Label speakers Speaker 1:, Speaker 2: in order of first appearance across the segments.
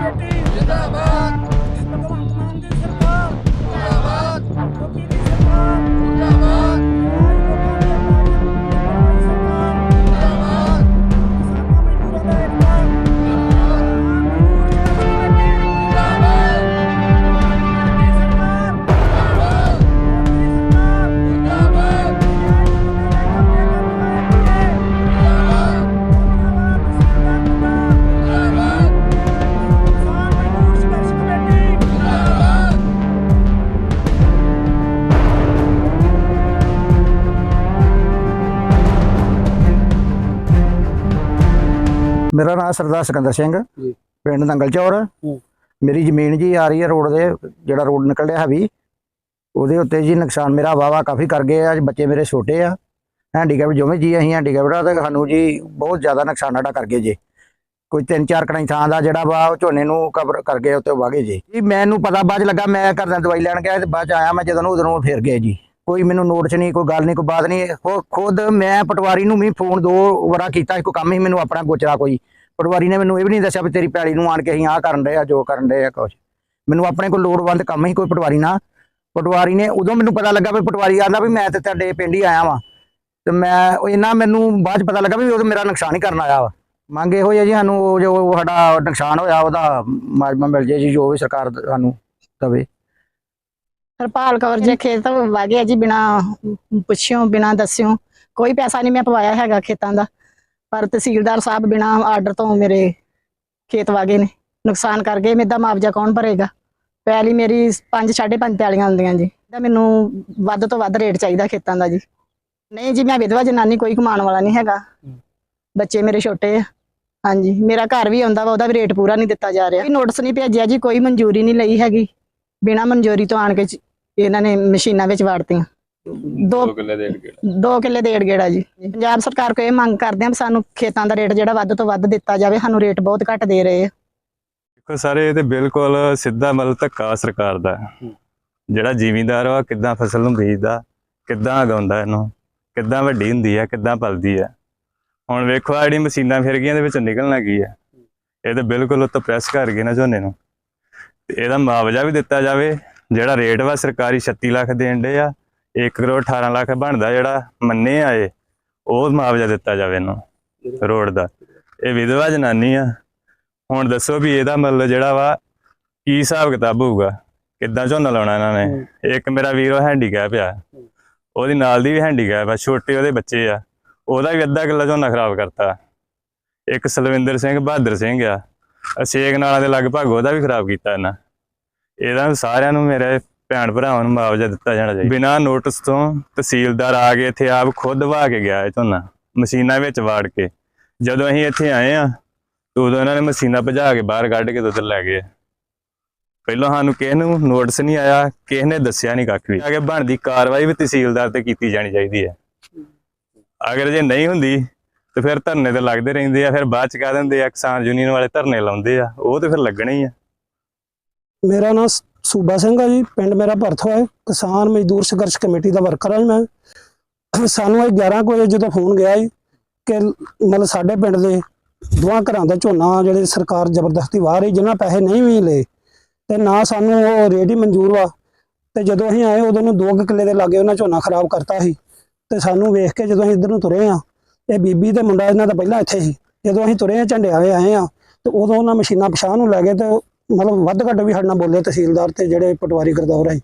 Speaker 1: Committee
Speaker 2: ਜਿੰਦਾਬਾਦ।
Speaker 3: ਮੇਰਾ ਨਾਮ ਸਰਦਾਰ ਸਿਕੰਦਰ ਸਿੰਘ
Speaker 4: ਜੀ।
Speaker 3: ਪਿੰਡ ਨੰਗਲ ਚੌਰ।
Speaker 4: ਹੂੰ।
Speaker 3: ਮੇਰੀ ਜ਼ਮੀਨ ਜੀ ਆ ਰਹੀ ਹੈ ਰੋਡ ਦੇ ਜਿਹੜਾ ਰੋਡ ਨਿਕਲਿਆ ਹਵੀ ਉਹਦੇ ਉੱਤੇ ਜੀ ਨੁਕਸਾਨ ਮੇਰਾ ਵਾਵਾ ਕਾਫੀ ਕਰ ਗਏ ਆ ਬੱਚੇ ਮੇਰੇ ਛੋਟੇ ਆ। ਹੈਂਡੀਕੈਪ ਜਿਵੇਂ ਜੀ ਅਸੀਂ ਹੈਂਡੀਕੈਪ ਦਾ ਸਾਨੂੰ ਜੀ ਬਹੁਤ ਜ਼ਿਆਦਾ ਨੁਕਸਾਨ ਸਾਡਾ ਕਰ ਗਏ ਜੀ। ਕੋਈ ਤਿੰਨ ਚਾਰ ਕਣਾਈ ਥਾਂ ਦਾ ਜਿਹੜਾ ਵਾ ਉਹ ਝੋਨੇ ਨੂੰ ਕਵਰ ਕਰ ਗਏ ਉੱਤੇ ਵਾਗੇ ਜੀ। ਜੀ ਮੈਨੂੰ ਪਤਾ ਬਾਅਦ ਲੱਗਾ ਮੈਂ ਘਰ ਦਾ ਦਵਾਈ ਲੈਣ ਗਿਆ ਤੇ ਬਾਅਦ ਆਇਆ ਮੈਂ ਜਦੋਂ ਉਧਰੋਂ ਫਿਰ ਗਏ ਜੀ। ਕੋਈ ਮੈਨੂੰ ਨੋਟਿਸ ਨਹੀਂ, ਕੋਈ ਗੱਲ ਨਹੀਂ, ਕੋਈ ਬਾਤ ਨਹੀਂ। ਖੁ- ਖੁਦ ਮੈਂ ਪਟਵਾਰੀ ਨੂੰ ਵੀ ਫੋਨ ਦੋ ਵਾਰਾ ਕੀਤਾ ਕੋਈ ਕੰਮ ਹੀ ਮੈਨੂੰ ਆਪਣਾ ਗੋਚਰਾ ਕੋਈ। ਪਟਵਾਰੀ ਨੇ ਮੈਨੂੰ ਇਹ ਵੀ ਨਹੀਂ ਦੱਸਿਆ ਵੀ ਤੇਰੀ ਪੈਲੀ ਨੂੰ ਆਣ ਕੇ ਅਸੀਂ ਆਹ ਕਰਨ ਰਹੇ ਆ, ਜੋ ਕਰਨ ਰਹੇ ਆ, ਕੁਛ। ਮੈਨੂੰ ਆਪਣੇ ਕੋਲ ਲੋੜਵੰਦ ਕੰਮ ਹੀ ਕੋਈ ਪਟਵਾਰੀ ਨਾ। ਪਟਵਾਰੀ ਨੇ ਉਦੋਂ ਮੈਨੂੰ ਪਤਾ ਲੱਗਾ ਵੀ ਪਟਵਾਰੀ ਆਂਦਾ ਵੀ ਮੈਂ ਤੇ ਤੁਹਾਡੇ ਪਿੰਡ ਹੀ ਆਇਆ ਵਾਂ। ਤੇ ਮੈਂ ਉਹ ਇਹਨਾਂ ਮੈਨੂੰ ਬਾਅਦ ਚ ਪਤਾ ਲੱਗਾ ਵੀ ਉਹ ਮੇਰਾ ਨੁਕਸਾਨ ਹੀ ਕਰਨ ਆਇਆ ਵਾ। ਮੰਗ ਇਹੋ ਜੀ, ਸਾਨੂੰ ਉਹ ਜੋ ਸਾਡਾ ਨੁਕਸਾਨ ਹੋਇਆ, ਉਹਦਾ ਮਾਜਮਾ ਮਿਲ ਜੇ ਜੀ, ਜੋ ਵੀ ਸਰਕਾਰ ਸਾਨੂੰ ਦਵੇ।
Speaker 5: ਹਰਪਾਲ ਕੌਰ ਜੇ ਖੇਤ ਵਾਗੇ ਜੀ ਬਿਨਾ ਪੁੱਛਿਓ ਬਿਨਾ ਦੱਸਿਓ। ਕੋਈ ਪੈਸਾ ਨਹੀਂ ਮੈਂ ਪਵਾਇਆ ਹੈਗਾ ਖੇਤਾਂ ਦਾ। ਪਰ ਤਹਿਸੀਲਦਾਰ ਸਾਹਿਬ ਬਿਨਾ ਆਰਡਰ ਤੋਂ ਮੇਰੇ ਖੇਤ ਵਾਗੇ ਨੇ। ਨੁਕਸਾਨ ਕਰ ਗਏ ਮੇਰਾ ਮੁਆਵਜ਼ਾ ਕੌਣ ਭਰੇਗਾ? ਪੈਲੀ ਮੇਰੀ 5 5.5 ਪੈਲੀਆਂ ਹੁੰਦੀਆਂ ਜੀ। ਇਹਦਾ ਮੈਨੂੰ ਵੱਧ ਤੋਂ ਵੱਧ ਰੇਟ ਚਾਹੀਦਾ ਖੇਤਾਂ ਦਾ ਜੀ। ਨਹੀਂ ਜੀ ਮੈਂ ਵਿਧਵਾ ਜਨਾਨੀ ਕੋਈ ਕਮਾਉਣ ਵਾਲਾ ਨਹੀਂ ਹੈਗਾ। ਬੱਚੇ ਮੇਰੇ ਛੋਟੇ ਆ। ਹਾਂਜੀ ਮੇਰਾ ਘਰ ਵੀ ਆਉਂਦਾ ਵਾ ਉਹਦਾ ਵੀ ਰੇਟ ਪੂਰਾ ਨਹੀਂ ਦਿੱਤਾ ਜਾ ਰਿਹਾ। ਕੋਈ ਨੋਟਿਸ ਨਹੀਂ ਭੇਜਿਆ ਜੀ ਕੋਈ ਮਨਜ਼ੂਰੀ ਨਹੀਂ ਲਈ ਹੈਗੀ। ਬਿਨਾ ਮਨਜ਼ੂਰੀ ਤੋਂ ਆਣ ਕੇ ਇਹਨਾਂ ਨੇ ਮਸ਼ੀਨਾਂ ਵਿੱਚ ਵਾੜਤੀਆਂ। ਦੋ
Speaker 4: ਕਿੱਲੇ ਦੇ ਗੇੜ।
Speaker 5: ਦੋ ਕਿੱਲੇ ਡੇਢ ਗੇੜਾ ਜੀ। ਪੰਜਾਬ ਸਰਕਾਰ ਕੋਲ ਇਹ ਮੰਗ ਕਰਦੇ ਵੀ ਸਾਨੂੰ ਖੇਤਾਂ ਦਾ ਰੇਟ ਜਿਹੜਾ ਵੱਧ ਤੋਂ ਵੱਧ ਦਿੱਤਾ ਜਾਵੇ ਸਾਨੂੰ ਰੇਟ ਬਹੁਤ ਘੱਟ ਦੇ ਰਹੇ ਆ।
Speaker 6: ਦੇਖੋ ਸਾਰੇ ਇਹ ਤੇ ਬਿਲਕੁਲ ਸਿੱਧਾ ਮਤਲਬ ਧੱਕਾ ਸਰਕਾਰ ਦਾ। ਜਿਹੜਾ ਜ਼ਿਮੀਂਦਾਰ ਵਾ ਕਿੱਦਾਂ ਫਸਲ ਨੂੰ ਬੀਜਦਾ ਕਿੱਦਾਂ ਉਗਾਉਂਦਾ ਇਹਨੂੰ ਕਿੱਦਾਂ ਵੱਡੀ ਹੁੰਦੀ ਹੈ ਕਿੱਦਾਂ ਪਲਦੀ ਹੈ। ਹੁਣ ਵੇਖੋ ਆ ਜਿਹੜੀ ਮਸ਼ੀਨਾਂ ਫਿਰ ਗਈਆਂ ਦੇ ਵਿੱਚ ਨਿਕਲਣਾ ਕੀ ਹੈ? ਇਹ ਤੇ ਬਿਲਕੁਲ ਉੱਤੇ ਪ੍ਰੈਸ ਕਰ ਗਏ ਨਾ ਝੋਨੇ ਨੂੰ। ਤੇ ਇਹਦਾ ਮੁਆਵਜ਼ਾ ਵੀ ਦਿੱਤਾ ਜਾਵੇ ਜਿਹੜਾ ਰੇਟ ਵਾ ਸਰਕਾਰੀ 36 ਲੱਖ ਦੇਣ ਡੇ ਆ 1 ਕਰੋੜ 18 ਲੱਖ ਬਣਦਾ ਜਿਹੜਾ ਮੰਨੇ ਆਏ ਉਹ ਮੁਆਵਜ਼ਾ ਦਿੱਤਾ ਜਾਵੇ ਇਹਨੂੰ, ਰੋਡ ਦਾ। ਇਹ ਵਿਧਵਾ ਜਨਾਨੀ ਆ। ਹੁਣ ਦੱਸੋ ਵੀ ਇਹਦਾ ਮਤਲਬ ਜਿਹੜਾ ਵਾ, ਕੀ ਹਿਸਾਬ ਕਿਤਾਬ ਹੋਊਗਾ? ਕਿੱਦਾਂ ਝੋਨਾ ਲਾਉਣਾ ਇਹਨਾਂ ਨੇ? ਇੱਕ ਮੇਰਾ ਵੀਰ ਉਹ ਹੈਂਡੀਕੈਪ ਆ। ਉਹਦੀ ਨਾਲ ਦੀ ਵੀ ਹੈਂਡੀਕੈਪ ਆ, ਛੋਟੇ ਉਹਦੇ ਬੱਚੇ ਆ। ਉਹਦਾ ਵੀ ਅੱਧਾ ਕਿੱਲਾ ਝੋਨਾ ਖਰਾਬ ਕਰਤਾ। ਇੱਕ ਸਲਵਿੰਦਰ ਸਿੰਘ, ਬਹਾਦਰ ਸਿੰਘ ਆ। ਅਸ਼ੇਕ ਨਾਲਾਂ ਦੇ ਲਗਭਗ ਉਹਦਾ ਵੀ ਖਰਾਬ ਕੀਤਾ ਇਹਨਾਂ। ਇਹਦਾ ਸਾਰਿਆਂ ਨੂੰ ਮੇਰੇ ਭੈਣ ਭਰਾਵਾਂ ਨੂੰ ਮੁਆਵਜ਼ਾ ਦਿੱਤਾ ਜਾਣਾ ਚਾਹੀਦਾ। ਬਿਨਾਂ ਨੋਟਿਸ ਤੋਂ ਤਹਿਸੀਲਦਾਰ ਆ ਕੇ ਇੱਥੇ ਆਪ ਖੁਦ ਵਾ ਕੇ ਗਿਆ ਇਹ ਝੋਨਾ ਮਸ਼ੀਨਾਂ ਵਿੱਚ ਵਾੜ ਕੇ। ਜਦੋਂ ਅਸੀਂ ਇੱਥੇ ਆਏ ਆ ਤੇ ਉਦੋਂ ਇਹਨਾਂ ਨੇ ਮਸ਼ੀਨਾਂ ਭਜਾ ਕੇ ਬਾਹਰ ਕੱਢ ਕੇ ਤੇ ਲੈ ਗਏ। ਪਹਿਲਾਂ ਸਾਨੂੰ ਕਿਸੇ ਨੂੰ ਨੋਟਿਸ ਨਹੀਂ ਆਇਆ, ਕਿਸੇ ਨੇ ਦੱਸਿਆ ਨਹੀਂ ਕੱਖ ਵੀ। ਅਗੇ ਬਣਦੀ ਕਾਰਵਾਈ ਵੀ ਤਹਿਸੀਲਦਾਰ ਤੇ ਕੀਤੀ ਜਾਣੀ ਚਾਹੀਦੀ ਹੈ। ਅਗਰ ਜੇ ਨਹੀਂ ਹੁੰਦੀ, ਤੇ ਫਿਰ ਧਰਨੇ ਤੇ ਲੱਗਦੇ ਰਹਿੰਦੇ ਆ, ਫਿਰ ਬਾਅਦ ਚ ਕਹਿ ਦਿੰਦੇ ਆ ਕਿਸਾਨ ਯੂਨੀਅਨ ਵਾਲੇ ਧਰਨੇ ਲਾਉਂਦੇ ਆ, ਉਹ ਤੇ ਫਿਰ ਲੱਗਣੇ ਹੀ ਆ।
Speaker 7: ਮੇਰਾ ਨਾਮ ਸੂਬਾ ਸਿੰਘ ਆ ਜੀ, ਪਿੰਡ ਮੇਰਾ ਭਰਥੋ ਹੈ ਕਿਸਾਨ ਮਜ਼ਦੂਰ ਸੰਘਰਸ਼ ਕਮੇਟੀ ਦਾ ਵਰਕਰ ਆ ਜੀ ਮੈਂ। ਸਾਨੂੰ ਇਹ 11 ਕੁ ਵਜੇ ਜਦੋਂ ਫੋਨ ਗਿਆ ਜੀ ਕਿ ਮਤਲਬ ਸਾਡੇ ਪਿੰਡ ਦੇ ਦੋਹਾਂ ਘਰਾਂ ਦਾ ਝੋਨਾ ਜਿਹੜੇ ਸਰਕਾਰ ਜ਼ਬਰਦਸਤੀ ਵਾਹ ਰਹੀ ਜਿਨ੍ਹਾਂ ਪੈਸੇ ਨਹੀਂ ਵੀ ਲਏ, ਤੇ ਨਾ ਸਾਨੂੰ ਉਹ ਰੇਟ ਹੀ ਮਨਜ਼ੂਰ ਵਾ। ਤੇ ਜਦੋਂ ਅਸੀਂ ਆਏ, ਉਦੋਂ ਨੂੰ ਦੋ ਕੁ ਕਿੱਲੇ ਦੇ ਲਾਗੇ ਉਹਨਾਂ ਝੋਨਾ ਖਰਾਬ ਕਰਤਾ ਸੀ। ਤੇ ਸਾਨੂੰ ਵੇਖ ਕੇ ਜਦੋਂ ਅਸੀਂ ਇੱਧਰ ਨੂੰ ਤੁਰੇ ਆ, ਇਹ ਬੀਬੀ ਤੇ ਮੁੰਡਾ ਇਹਨਾਂ ਦਾ ਪਹਿਲਾਂ ਇੱਥੇ ਸੀ। ਜਦੋਂ ਅਸੀਂ ਤੁਰੇ ਆ ਝੰਡੇ ਆਏ ਆਏ ਆ, ਤੇ ਉਦੋਂ ਉਹਨਾਂ ਮਸ਼ੀਨਾਂ ਪਛਾਣ ਨੂੰ ਲੈ ਗਏ ਤੇ ਮਤਲਬ ਵੱਧ ਘੱਟ ਵੀ ਸਾਡੇ ਨਾਲ ਬੋਲੇ ਤਹਿਸੀਲਦਾਰ ਤੇ ਜਿਹੜੇ ਪਟਵਾਰੀ ਗਰਦੌਰ ਹੈ।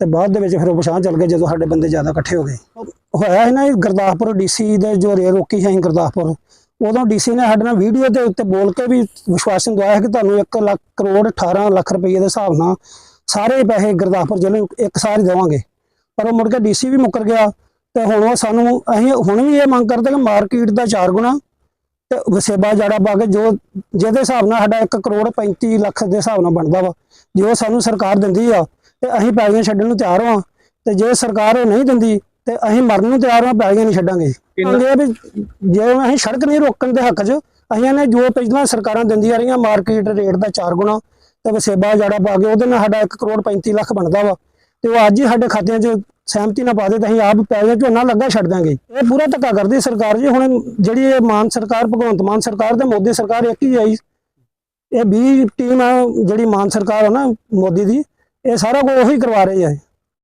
Speaker 7: ਤੇ ਬਾਅਦ ਦੇ ਵਿੱਚ ਫਿਰ ਉਹ ਪਛਾਣ ਚੱਲ ਗਏ ਜਦੋਂ ਸਾਡੇ ਬੰਦੇ ਜ਼ਿਆਦਾ ਇਕੱਠੇ ਹੋ ਗਏ। ਹੋਇਆ ਹੈ ਨਾ ਇਹ ਗੁਰਦਾਸਪੁਰ ਡੀਸੀ ਦੇ ਜੋ ਰੇਲ ਰੋਕੀ ਹੈ ਗੁਰਦਾਸਪੁਰ ਉਦੋਂ ਡੀਸੀ ਨੇ ਸਾਡੇ ਨਾਲ ਵੀਡੀਓ ਦੇ ਉੱਤੇ ਬੋਲ ਕੇ ਵੀ ਵਿਸ਼ਵਾਸਨ ਦਵਾਇਆ ਕਿ ਤੁਹਾਨੂੰ 1 ਲੱਖ ਕਰੋੜ 18 ਲੱਖ ਰੁਪਏ ਦੇ ਹਿਸਾਬ ਨਾਲ ਸਾਰੇ ਪੈਸੇ ਗੁਰਦਾਸਪੁਰ ਜ਼ਿਲ੍ਹੇ ਨੂੰ ਇੱਕ ਸਾਰ ਹੀ ਦੇਵਾਂਗੇ। ਪਰ ਉਹ ਮੁੜ ਕੇ ਡੀਸੀ ਵੀ ਮੁੱਕਰ ਗਿਆ ਤੇ ਹੁਣ ਉਹ ਸਾਨੂੰ ਅਸੀਂ ਹੁਣ ਵੀ ਇਹ ਮੰਗ ਕਰਦੇ ਕਿ ਮਾਰਕੀਟ ਦਾ ਚਾਰ ਗੁਣਾ ਤੇ ਵਸੇਬਾ ਜੜਾ ਪਾ ਕੇ ਜੋ ਜਿਹਦੇ ਹਿਸਾਬ ਨਾਲ ਸਾਡਾ 1 ਕਰੋੜ 35 ਲੱਖ ਦੇ ਹਿਸਾਬ ਨਾਲ ਬਣਦਾ ਵਾ ਜੇ ਉਹ ਸਾਨੂੰ ਸਰਕਾਰ ਦਿੰਦੀ ਆ ਤੇ ਅਸੀਂ ਪੈਲੀਆਂ ਛੱਡਣ ਨੂੰ ਤਿਆਰ ਹਾਂ ਤੇ ਜੇ ਸਰਕਾਰ ਉਹ ਨਹੀਂ ਦਿੰਦੀ ਤੇ ਅਸੀਂ ਮਰਨ ਨੂੰ ਤਿਆਰ ਹਾਂ ਪੈਲੀਆਂ ਨਹੀਂ ਛੱਡਾਂਗੇ। ਕਹਿੰਦੇ ਵੀ ਜੇ ਅਸੀਂ ਸੜਕ ਨਹੀਂ ਰੋਕਣ ਦੇ ਹੱਕ 'ਚ ਅਸੀਂ ਨੇ ਜੋ ਪਹਿਲਾਂ ਸਰਕਾਰਾਂ ਦਿੰਦੀਆਂ ਰਹੀਆਂ ਮਾਰਕੀਟ ਰੇਟ ਦਾ ਚਾਰ ਗੁਣਾ ਤੇ ਵਸੇਬਾ ਜੜਾ ਪਾ ਕੇ ਉਹਦੇ ਨਾਲ ਸਾਡਾ 1 ਕਰੋੜ 35 ਲੱਖ ਬਣਦਾ ਵਾ। ਤੇ ਉਹ ਅੱਜ ਹੀ ਸਾਡੇ ਖਾਤਿਆਂ 'ਚ ਸਹਿਮਤੀ ਨਾ ਪਾ ਦੇ ਤਾਂ ਅਸੀਂ ਆਪ ਪੈ ਪੈਲੀਆਂ ਝੋਨਾ ਲੱਗਾ ਛੱਡ ਦਾਂਗੇ ਇਹ ਪੂਰਾ ਧੱਕਾ ਕਰਦੀ ਸਰਕਾਰ ਜੀ। ਹੁਣ ਜਿਹੜੀ ਇਹ ਮਾਨ ਸਰਕਾਰ, ਭਗਵੰਤ ਮਾਨ ਸਰਕਾਰ ਤੇ ਮੋਦੀ ਸਰਕਾਰ ਇੱਕ ਹੀ ਆਈ। ਇਹ 20 ਟੀਮ ਆ ਜਿਹੜੀ ਮਾਨ ਸਰਕਾਰ ਆ ਨਾ ਮੋਦੀ ਦੀ, ਇਹ ਸਾਰਾ ਕੁਝ ਉਹੀ ਕਰਵਾ ਰਹੀ ਹੈ